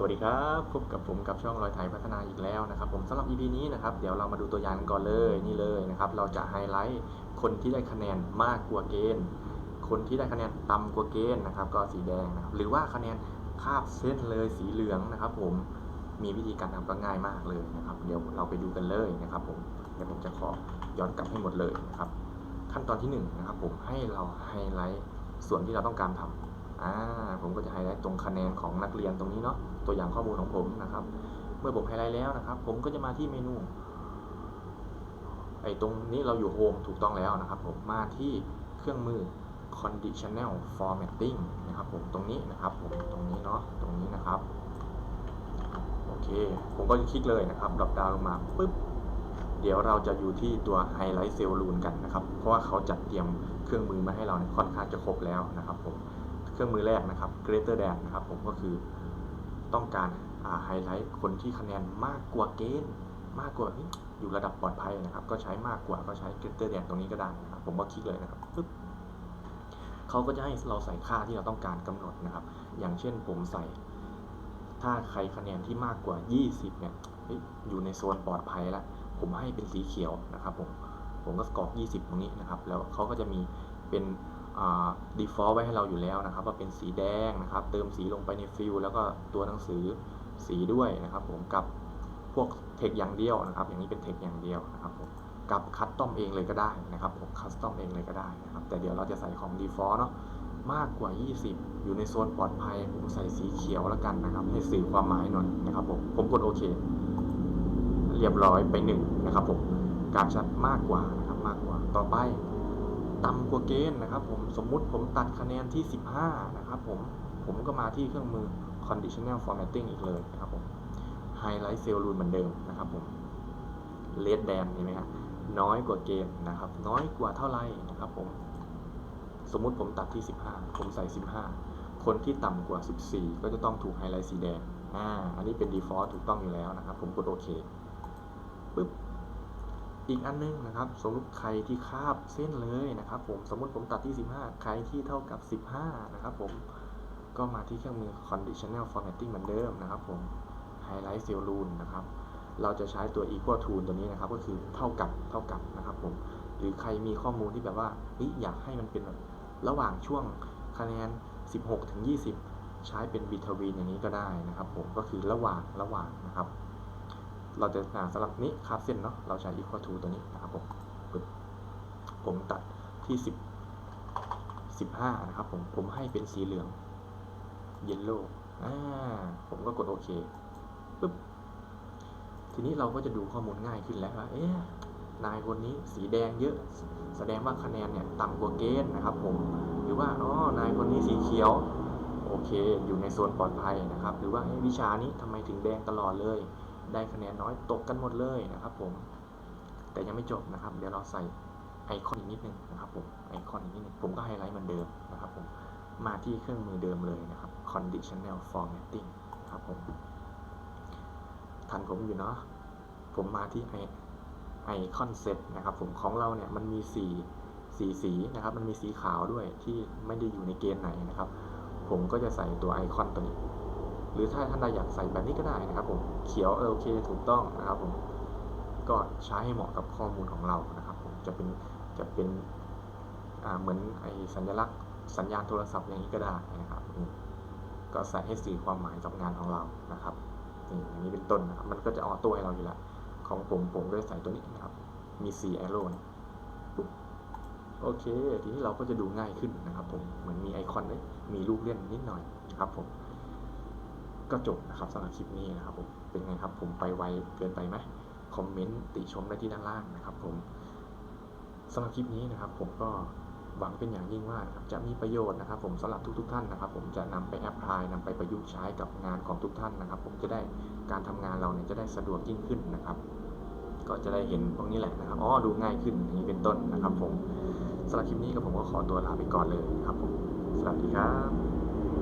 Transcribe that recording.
สวัสดีครับพบกับผมกับช่องรอยไทยพัฒนาอีกแล้วนะครับผมสำหรับ EP นี้นะครับเดี๋ยวเรามาดูตัวอย่างกันก่อนเลยนี่เลยนะครับเราจะไฮไลท์คนที่ได้คะแนนมากกว่าเกณฑ์ คนที่ได้คะแนนต่ำกว่าเกณฑ์นะครับก็สีแดงนะครับหรือว่าคะแนนคาบเส้นเลยสีเหลืองนะครับ ผมมีวิธีการทำก็ง่ายมากเลยนะครับ เดี๋ยวเราไปดูกันเลยนะครับ ผมเดี๋ยวผมจะขอย้อนกลับให้หมดเลยนะครับ ขั้นตอนที่หนึ่งนะครับผมให้เราไฮไลท์ส่วนที่เราต้องการทำ อ่าผมก็จะไฮไลท์ตรงคะแนนของนักเรียนตรงนี้เนาะตัวอย่างข้อมูลของผมนะครับ เมื่อผมไฮไลท์แล้วนะครับ ผมก็จะมาที่เมนูไอ้ตรงนี้เราอยู่โฮมถูกต้องแล้วนะครับผมมาที่เครื่องมือ conditional formatting นะครับผมตรงนี้นะครับผมตรงนี้เนาะตรงนี้นะครับโอเคผมก็จะคลิกเลยนะครับดรอปดาวลงมาปุ๊บเดี๋ยวเราจะอยู่ที่ตัว Highlight Cell Rule กันนะครับ เพราะว่าเขาจัดเตรียมเครื่องมือมาให้เราเนี่ยค่อนข้างจะครบแล้วนะครับผม เครื่องมือแรกนะครับ Greater than นะครับผมก็คือต้องการไฮไลท์คนที่คะแนนมากกว่าเกณฑ์มากกว่าอยู่ระดับปลอดภัยนะครับ ก็ใช้มากกว่าก็ใช้ Greater than ตรงนี้ก็ได้นะครับ ผมก็คลิกเลยนะครับปึ๊บเขาก็จะให้เราใส่ค่าที่เราต้องการกำหนดนะครับ อย่างเช่นผมใส่ ถ้าใครคะแนนที่มากกว่า 20 เนี่ยเฮ้ยอยู่ในโซนปลอดภัยแล้วผมให้เป็นสีเขียวนะครับผมผมก็กรอก 20 ตรงนี้นะครับ แล้วเขาก็จะมีเป็น default ไว้ให้เราอยู่แล้วนะครับ ว่าเป็นสีแดงนะครับ เติมสีลงไปในฟิลแล้วก็ตัวหนังสือสีด้วยนะครับ ผมกับพวกเทคอย่างเดียวนะครับ อย่างนี้เป็นเทคอย่างเดียวนะครับผมกับคัสตอมเองเลยก็ได้นะครับผมคัสตอมเองเลยก็ได้นะครับ แต่เดี๋ยวเราจะใส่ของ default เนาะมากกว่า 20 อยู่ในโซนปลอดภัย ผมใส่สีเขียวแล้วกันนะครับ ให้สื่อความหมายหน่อยนะครับผมผมกดโอเค เรียบร้อยไปหนึ่งนะครับผมการชัดมากกว่านะครับมากกว่าต่อไป ต่ำกว่าเกณฑ์นะครับผมสมมุติผมตัดคะแนนที่ 15 นะครับผมผมก็มาที่เครื่องมือ conditional formatting อีกเลยนะครับผม highlight cell rule เหมือนเดิมนะครับผม red band เห็นไหมครับน้อยกว่าเกณฑ์นะครับ น้อยกว่าเท่าไหร่นะครับผม สมมุติผมตัดที่ 15 ผมใส่ 15 คนที่ต่ำกว่า 14 ก็จะต้องถูกไฮไลท์สีแดงอ่าอันนี้เป็น default ถูกต้องอยู่แล้วนะครับ ผมกดโอเคปึ๊บ อีกอันนึงนะครับสมมติใครที่คาบเส้นเลยนะครับผมสมมติผมตัดที่ 15ใครที่เท่ากับ 15 นะครับผมก็มาที่เครื่องมือ conditional formatting เหมือนเดิมนะครับผม highlight cell rule นะครับ เราจะใช้ตัว equal to ตัวนี้นะครับ ก็คือเท่ากับเท่ากับนะครับผม หรือใครมีข้อมูลที่แบบว่าอยากให้มันเป็นระหว่างช่วงคะแนน 16 ถึง 20 ใช้เป็น between อย่างนี้ก็ได้นะครับผม ก็คือระหว่างระหว่างนะครับ เราจะอ่าสำหรับนี้คาบเส้นเนาะเราใช้ equal to ตัวนี้นะครับผมผมตัดที่ 10 15 นะครับผมผมให้เป็นสีเหลือง yellow อ่าผมก็กดโอเคปึ๊บทีนี้เราก็จะดูข้อมูลง่ายขึ้นแล้วว่าเอ๊ะนายคนนี้สีแดงเยอะ แสดงว่าคะแนนเนี่ยต่ำกว่าเกณฑ์นะครับ ผมหรือว่าอ๋อนายคนนี้สีเขียวโอเค อยู่ในโซนปลอดภัยนะครับ หรือว่าวิชานี้ทำไมถึงแดงตลอดเลย ได้คะแนนน้อยตกกันหมดเลยนะครับผม แต่ยังไม่จบนะครับ เดี๋ยวเราใส่ไอคอนอีกนิดนึงนะครับผม ไอคอนอีกนิดนึง ผมก็ไฮไลท์เหมือนเดิมนะครับผม มาที่เครื่องมือเดิมเลยนะครับ conditional formatting นะครับผม ทันผมอยู่เนาะ ผมมาที่ไอไอคอนเซ็ตนะครับผมของเราเนี่ยมันมีสีสีสีนะครับ มันมีสีขาวด้วยที่ไม่ได้อยู่ในเกณฑ์ไหนนะครับ ผมก็จะใส่ตัวไอคอนตัวนี้ หรือถ้าท่านใดอยากใส่แบบนี้ก็ได้นะครับผมเขียวเออโอเคถูกต้องนะครับผมก็ใช้ให้เหมาะกับข้อมูลของเรานะครับผมจะเป็นจะเป็นเหมือนไอสัญลักษณ์สัญญาณโทรศัพท์อย่างนี้ก็ได้นะครับก็ใส่ให้สื่อความหมายกับงานของเรานะครับนี่อย่างนี้เป็นต้นนะครับมันก็จะออโต้ให้เราอยู่แล้วของผมผมก็จะใส่ตัวนี้นะครับ มี4 arrow นะปุ๊บโอเค ทีนี้เราก็จะดูง่ายขึ้นนะครับผม เหมือนมีไอคอนเลยมีลูกเล่นนิดหน่อยนะครับผม ก็จบนะครับสำหรับคลิปนี้นะครับผมเป็นไงครับผมไปไวเกินไปไหมคอมเมนต์ติชมได้ที่ด้านล่างนะครับผมสำหรับคลิปนี้นะครับ ผมก็หวังเป็นอย่างยิ่งว่าจะมีประโยชน์นะครับ ผมสำหรับทุกๆท่านนะครับ ผมจะนำไปแอพพลายนำไปประยุกต์ใช้กับงานของทุกท่านนะครับ ผมจะได้การทำงานเราเนี่ยจะได้สะดวกยิ่งขึ้นนะครับ ก็จะได้เห็นพวกนี้แหละนะครับอ๋อดูง่ายขึ้นอย่างนี้เป็นต้นนะครับ ผมสำหรับคลิปนี้ก็ผมก็ขอตัวลาไปก่อนเลยนะครับผมสวัสดีครับ